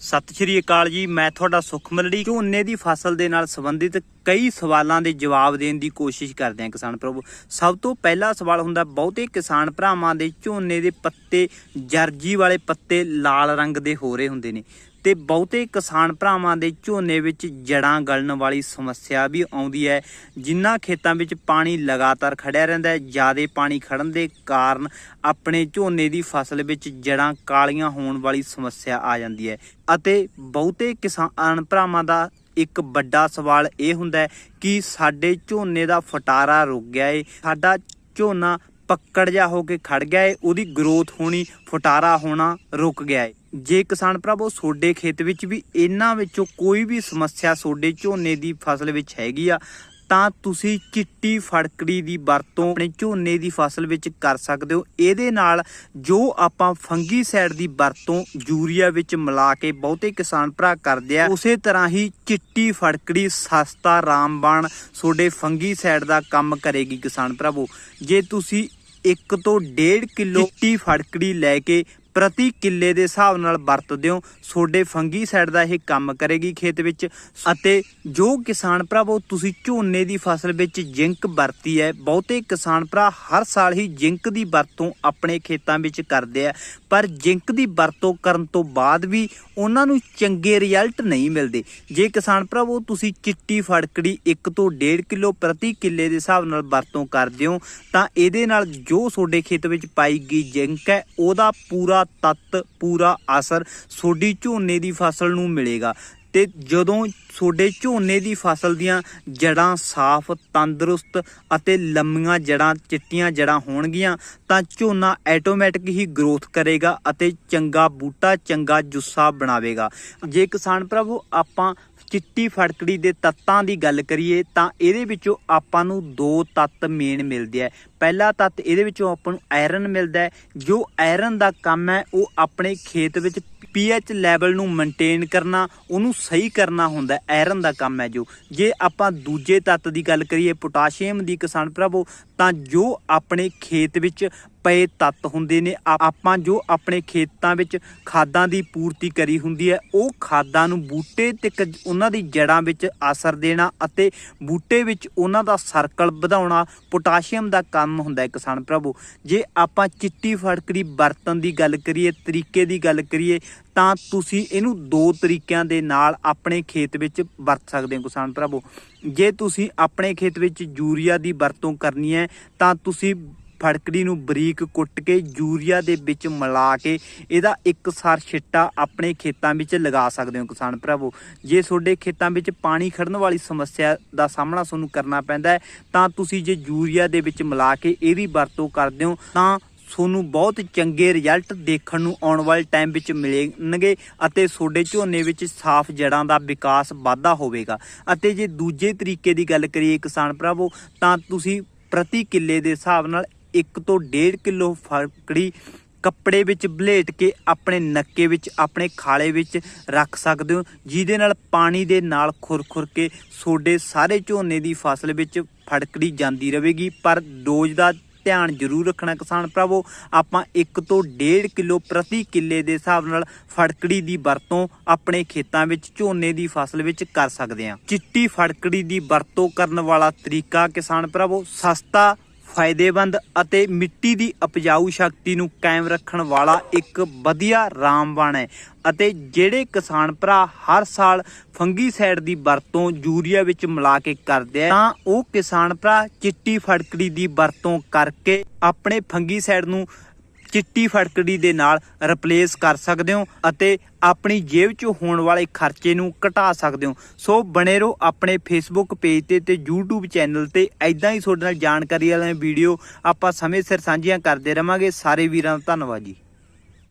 ਸਤਿ ਸ਼੍ਰੀ ਅਕਾਲ ਜੀ, ਮੈਂ ਤੁਹਾਡਾ ਸੁਖਮਲੜੀ। ਝੋਨੇ ਦੀ ਫਸਲ ਦੇ ਨਾਲ ਸੰਬੰਧਿਤ ਕਈ ਸਵਾਲਾਂ ਦੇ ਜਵਾਬ ਦੇਣ ਦੀ ਕੋਸ਼ਿਸ਼ ਕਰਦੇ ਹਾਂ ਕਿਸਾਨ ਪ੍ਰਭੂ। ਸਭ ਤੋਂ ਪਹਿਲਾ ਸਵਾਲ ਹੁੰਦਾ, ਬਹੁਤੇ ਕਿਸਾਨ ਭਰਾਵਾਂ ਦੇ ਝੋਨੇ ਦੇ ਪੱਤੇ ਜਰਜੀ ਵਾਲੇ ਪੱਤੇ ਲਾਲ ਰੰਗ ਦੇ ਹੋ ਰਹੇ ਹੁੰਦੇ ਨੇ। ਤੇ ਬਹੁਤੇ ਕਿਸਾਨ ਭਰਾਵਾਂ ਦੇ ਝੋਨੇ ਵਿੱਚ ਜੜਾਂ ਗਲਣ ਵਾਲੀ ਸਮੱਸਿਆ ਵੀ ਆਉਂਦੀ ਹੈ ਜਿਨ੍ਹਾਂ ਖੇਤਾਂ ਵਿੱਚ ਪਾਣੀ ਲਗਾਤਾਰ ਖੜਿਆ ਰਹਿੰਦਾ ਹੈ, ਜ਼ਿਆਦਾ ਪਾਣੀ ਖੜਨ ਦੇ ਕਾਰਨ ਆਪਣੇ ਝੋਨੇ ਦੀ ਫਸਲ ਵਿੱਚ ਜੜਾਂ ਕਾਲੀਆਂ ਹੋਣ ਵਾਲੀ ਸਮੱਸਿਆ ਆ ਜਾਂਦੀ ਹੈ। ਅਤੇ ਬਹੁਤੇ ਕਿਸਾਨ ਭਰਾਵਾਂ ਦਾ ਇੱਕ ਵੱਡਾ ਸਵਾਲ ਇਹ ਹੁੰਦਾ ਹੈ ਕਿ ਸਾਡੇ ਝੋਨੇ ਦਾ ਫਟਾਰਾ ਰੁਕ ਗਿਆ ਏ, ਸਾਡਾ ਝੋਨਾ ਪੱਕੜ ਜਾ ਹੋ ਕੇ ਖੜ ਗਿਆ ਏ, ਉਹਦੀ ਗਰੋਥ ਹੋਣੀ, ਫਟਾਰਾ ਹੋਣਾ ਰੁਕ ਗਿਆ ਏ। ਜੇ ਕਿਸਾਨ ਭਰਾਵੋ ਤੁਹਾਡੇ ਖੇਤ ਵਿੱਚ ਵੀ ਇਹਨਾਂ ਵਿੱਚੋਂ ਕੋਈ ਵੀ ਸਮੱਸਿਆ ਤੁਹਾਡੇ ਝੋਨੇ ਦੀ ਫਸਲ ਵਿੱਚ ਹੈਗੀ ਆ, ਤਾਂ ਤੁਸੀਂ ਚਿੱਟੀ ਫੜਕੜੀ ਦੀ ਵਰਤੋਂ ਆਪਣੇ ਝੋਨੇ ਦੀ ਫਸਲ ਵਿੱਚ ਕਰ ਸਕਦੇ ਹੋ। ਇਹਦੇ ਨਾਲ ਜੋ ਆਪਾਂ ਫੰਗੀ ਸਾਈਡ ਦੀ ਵਰਤੋਂ ਯੂਰੀਆ ਵਿੱਚ ਮਿਲਾ ਕੇ ਬਹੁਤੇ ਕਿਸਾਨ ਭਰਾ ਕਰਦੇ ਆ, ਉਸੇ ਤਰ੍ਹਾਂ ਹੀ ਚਿੱਟੀ ਫੜਕੜੀ ਸਸਤਾ ਰਾਮਬਾਣ ਤੁਹਾਡੇ ਫੰਗੀ ਸਾਈਡ ਦਾ ਕੰਮ ਕਰੇਗੀ ਕਿਸਾਨ ਭਰਾਵੋ। ਜੇ ਤੁਸੀਂ 1 ਤੋਂ 1.5 ਕਿਲੋ ਚਿੱਟੀ ਫੜਕੜੀ ਲੈ ਕੇ ਪ੍ਰਤੀ ਕਿੱਲੇ ਦੇ ਹਿਸਾਬ ਨਾਲ ਵਰਤਦੇ ਹੋ ਤੁਹਾਡੇ ਫੰਗੀ ਸਾਈਡ ਦਾ ਇਹ ਕੰਮ ਕਰੇਗੀ ਖੇਤ ਵਿੱਚ। ਅਤੇ ਜੋ ਕਿਸਾਨ ਭਰਾਵੋ, ਤੁਸੀਂ ਝੋਨੇ ਦੀ ਫਸਲ ਵਿੱਚ ਜਿੰਕ ਵਰਤੀ ਹੈ, ਬਹੁਤੇ ਕਿਸਾਨ ਭਰਾ ਹਰ ਸਾਲ ਹੀ ਜਿੰਕ ਦੀ ਵਰਤੋਂ ਆਪਣੇ ਖੇਤਾਂ ਵਿੱਚ ਕਰਦੇ ਆ। ਪਰ ਜਿੰਕ ਦੀ ਵਰਤੋਂ ਕਰਨ ਤੋਂ ਬਾਅਦ ਵੀ ਉਹਨਾਂ ਨੂੰ ਚੰਗੇ ਰਿਜ਼ਲਟ ਨਹੀਂ ਮਿਲਦੇ। ਜੇ ਕਿਸਾਨ ਭਰਾਵੋ, ਤੁਸੀਂ ਚਿੱਟੀ ਫੜਕੜੀ 1 ਤੋਂ 1.5 ਕਿਲੋ ਪ੍ਰਤੀ ਕਿੱਲੇ ਦੇ ਹਿਸਾਬ ਨਾਲ ਵਰਤੋਂ ਕਰਦੇ ਹੋ, ਤਾਂ ਇਹਦੇ ਨਾਲ ਜੋ ਤੁਹਾਡੇ ਖੇਤ ਵਿੱਚ ਪਾਈ ਗਈ ਜਿੰਕ ਹੈ, ਉਹਦਾ ਪੂਰਾ ਤੱਤ ਪੂਰਾ ਅਸਰ ਤੁਹਾਡੀ ਝੋਨੇ ਦੀ ਫਸਲ ਨੂੰ ਮਿਲੇਗਾ। ਤੇ ਜਦੋਂ ਤੁਹਾਡੇ ਝੋਨੇ ਦੀ ਫਸਲ ਦੀਆਂ ਜੜਾਂ ਸਾਫ਼, ਤੰਦਰੁਸਤ ਅਤੇ ਲੰਮੀਆਂ ਜੜਾਂ ਚਿੱਟੀਆਂ ਜੜਾਂ ਹੋਣਗੀਆਂ, ਤਾਂ ਝੋਨਾ ਆਟੋਮੈਟਿਕ ਹੀ ਗਰੋਥ ਕਰੇਗਾ ਅਤੇ ਚੰਗਾ ਬੂਟਾ, ਚੰਗਾ ਜੁੱਸਾ ਬਣਾਵੇਗਾ। ਜੇ ਕਿਸਾਨ ਪ੍ਰਭੂ, ਆਪਾਂ ਚਿੱਟੀ ਫੜਕੜੀ ਦੇ ਤੱਤਾਂ ਦੀ ਗੱਲ ਕਰੀਏ, ਤਾਂ ਇਹਦੇ ਵਿੱਚੋਂ ਆਪਾਂ ਨੂੰ ਦੋ ਤੱਤ ਮੇਨ ਮਿਲਦੇ ਆ। ਪਹਿਲਾ ਤੱਤ ਇਹਦੇ ਵਿੱਚੋਂ ਆਪਾਂ ਨੂੰ ਆਇਰਨ ਮਿਲਦਾ ਹੈ। ਜੋ ਆਇਰਨ ਦਾ ਕੰਮ ਹੈ, ਉਹ ਆਪਣੇ ਖੇਤ ਵਿੱਚ ਪੀਐਚ ਲੈਵਲ ਨੂੰ ਮੇਨਟੇਨ ਕਰਨਾ, ਉਹਨੂੰ ਸਹੀ ਕਰਨਾ ਹੁੰਦਾ ਆਇਰਨ ਦਾ ਕੰਮ ਹੈ ਜੋ। ਜੇ ਆਪਾਂ ਦੂਜੇ ਤੱਤ ਦੀ ਗੱਲ ਕਰੀਏ, ਪੋਟਾਸ਼ੀਅਮ ਦੀ ਕਿਸਾਨ ਭਰਾਵੋ, ਤਾਂ ਜੋ ਆਪਣੇ ਖੇਤ ਵਿੱਚ ਪਏ ਤੱਤ ਹੁੰਦੇ ਨੇ ਆਪਾਂ ਜੋ ਆਪਣੇ ਖੇਤਾਂ ਵਿੱਚ ਖਾਦਾਂ ਦੀ ਪੂਰਤੀ ਕਰੀ ਹੁੰਦੀ ਹੈ, ਉਹ ਖਾਦਾਂ ਨੂੰ ਬੂਟੇ ਤੇ ਕ- ਉਹਨਾਂ ਦੀ ਜੜਾਂ ਵਿੱਚ ਅਸਰ ਦੇਣਾ ਅਤੇ ਬੂਟੇ ਵਿੱਚ ਉਹਨਾਂ ਦਾ ਸਰਕਲ ਵਧਾਉਣਾ, ਪੋਟਾਸ਼ੀਅਮ ਦਾ ਕੰਮ ਕੰਮ ਹੁੰਦਾ ਹੈ ਕਿਸਾਨ ਪ੍ਰਭੂ। ਜੇ ਆਪਾਂ ਚਿੱਟੀ ਫੜਕੜੀ ਵਰਤਨ ਦੀ ਗੱਲ ਕਰੀਏ, ਤਰੀਕੇ ਦੀ ਗੱਲ ਕਰੀਏ, ਤਾਂ ਤੁਸੀਂ ਇਹਨੂੰ ਦੋ ਤਰੀਕਿਆਂ ਦੇ ਨਾਲ ਆਪਣੇ ਖੇਤ ਵਿੱਚ ਵਰਤ ਸਕਦੇ ਹੋ ਕਿਸਾਨ ਭਰਾਵੋ ਜੇ ਤੁਸੀਂ ਆਪਣੇ ਖੇਤ ਵਿੱਚ ਯੂਰੀਆ ਦੀ ਵਰਤੋਂ ਕਰਨੀ ਹੈ, ਤਾਂ ਤੁਸੀਂ ਫੜਕੜੀ ਨੂੰ ਬਰੀਕ ਕੁੱਟ ਕੇ ਯੂਰੀਆ ਦੇ ਵਿੱਚ ਮਿਲਾ ਕੇ ਇਹਦਾ ਇੱਕ ਸਾਰ ਛਿੱਟਾ ਆਪਣੇ ਖੇਤਾਂ ਵਿੱਚ ਲਗਾ ਸਕਦੇ ਹੋ ਕਿਸਾਨ ਭਰਾਵੋ। ਜੇ ਤੁਹਾਡੇ ਖੇਤਾਂ ਵਿੱਚ ਪਾਣੀ ਖੜਨ ਵਾਲੀ ਸਮੱਸਿਆ ਦਾ ਸਾਹਮਣਾ ਤੁਹਾਨੂੰ ਕਰਨਾ ਪੈਂਦਾ ਹੈ, ਤਾਂ ਤੁਸੀਂ ਜੇ ਯੂਰੀਆ ਦੇ ਵਿੱਚ ਮਿਲਾ ਕੇ ਇਹਦੀ ਵਰਤੋਂ ਕਰਦੇ ਹੋ, ਤਾਂ ਤੁਹਾਨੂੰ ਬਹੁਤ ਚੰਗੇ ਰਿਜ਼ਲਟ ਦੇਖਣ ਨੂੰ ਆਉਣ ਵਾਲੇ ਟਾਈਮ ਵਿੱਚ ਮਿਲਣਗੇ ਅਤੇ ਤੁਹਾਡੇ ਝੋਨੇ ਵਿੱਚ ਸਾਫ਼ ਜੜਾਂ ਦਾ ਵਿਕਾਸ ਵਾਧਾ ਹੋਵੇਗਾ। ਅਤੇ ਜੇ ਦੂਜੇ ਤਰੀਕੇ ਦੀ ਗੱਲ ਕਰੀਏ ਕਿਸਾਨ ਭਰਾਵੋ, ਤਾਂ ਤੁਸੀਂ ਪ੍ਰਤੀ ਕਿੱਲੇ ਦੇ ਹਿਸਾਬ ਨਾਲ 1 ਤੋਂ 1.5 ਕਿਲੋ ਫੜਕੜੀ ਕੱਪੜੇ ਵਿੱਚ ਬਲੇਟ ਕੇ ਆਪਣੇ ਨੱਕੇ ਵਿੱਚ, ਆਪਣੇ ਖਾਲੇ ਵਿੱਚ ਰੱਖ ਸਕਦੇ ਹੋ, ਜਿਹਦੇ ਨਾਲ ਪਾਣੀ ਦੇ ਨਾਲ ਖੁਰਖੁਰ ਕੇ ਤੁਹਾਡੇ ਸਾਰੇ ਝੋਨੇ ਦੀ ਫਸਲ ਵਿੱਚ ਫੜਕੜੀ ਜਾਂਦੀ ਰਹੇਗੀ। ਪਰ ਡੋਜ਼ ਦਾ ਧਿਆਨ ਜ਼ਰੂਰ ਰੱਖਣਾ ਕਿਸਾਨ ਭਰਾਵੋ, ਆਪਾਂ 1 ਤੋਂ 1.5 ਕਿਲੋ ਪ੍ਰਤੀ ਕਿੱਲੇ ਦੇ ਹਿਸਾਬ ਨਾਲ ਫੜਕੜੀ ਦੀ ਵਰਤੋਂ ਆਪਣੇ ਖੇਤਾਂ ਵਿੱਚ, ਝੋਨੇ ਦੀ ਫਸਲ ਵਿੱਚ ਕਰ ਸਕਦੇ ਹਾਂ। ਚਿੱਟੀ ਫੜਕੜੀ ਦੀ ਵਰਤੋਂ ਕਰਨ ਵਾਲਾ ਤਰੀਕਾ ਕਿਸਾਨ ਭਰਾਵੋ, ਸਸਤਾ ਫਾਇਦੇਮੰਦ ਅਤੇ ਮਿੱਟੀ ਦੀ ਉਪਜਾਊ ਸ਼ਕਤੀ ਨੂੰ ਕਾਇਮ ਰੱਖਣ ਵਾਲਾ ਇੱਕ ਵਧੀਆ ਰਾਮਬਾਣ ਹੈ ਅਤੇ ਜਿਹੜੇ ਕਿਸਾਨ ਭਰਾ ਹਰ ਸਾਲ ਫੰਗੀਸਾਈਡ ਦੀ ਵਰਤੋਂ ਯੂਰੀਆ ਵਿੱਚ ਮਿਲਾ ਕੇ ਕਰਦੇ ਆ, ਤਾਂ ਉਹ ਕਿਸਾਨ ਭਰਾ ਚਿੱਟੀ ਫੜਕੜੀ ਦੀ ਵਰਤੋਂ ਕਰਕੇ ਆਪਣੇ ਫੰਗੀ ਸਾਈਡ ਨੂੰ ਚਿੱਟੀ ਫੜਕੜੀ ਦੇ ਨਾਲ ਰਿਪਲੇਸ ਕਰ ਸਕਦੇ ਹੋ ਅਤੇ ਆਪਣੀ ਜੇਬ 'ਚ ਹੋਣ ਵਾਲੇ ਖਰਚੇ ਨੂੰ ਘਟਾ ਸਕਦੇ ਹੋ। ਸੋ ਬਣੇ ਰਹੋ ਆਪਣੇ ਫੇਸਬੁੱਕ ਪੇਜ ਤੇ ਤੇ YouTube ਚੈਨਲ ਤੇ। ਐਦਾਂ ਹੀ ਤੁਹਾਡੇ ਨਾਲ ਜਾਣਕਾਰੀ ਵਾਲੀਆਂ ਵੀਡੀਓ ਆਪਾਂ ਸਮੇਂ ਸਿਰ ਸਾਂਝੀਆਂ ਕਰਦੇ ਰਵਾਂਗੇ। ਸਾਰੇ ਵੀਰਾਂ ਦਾ ਧੰਨਵਾਦ ਜੀ।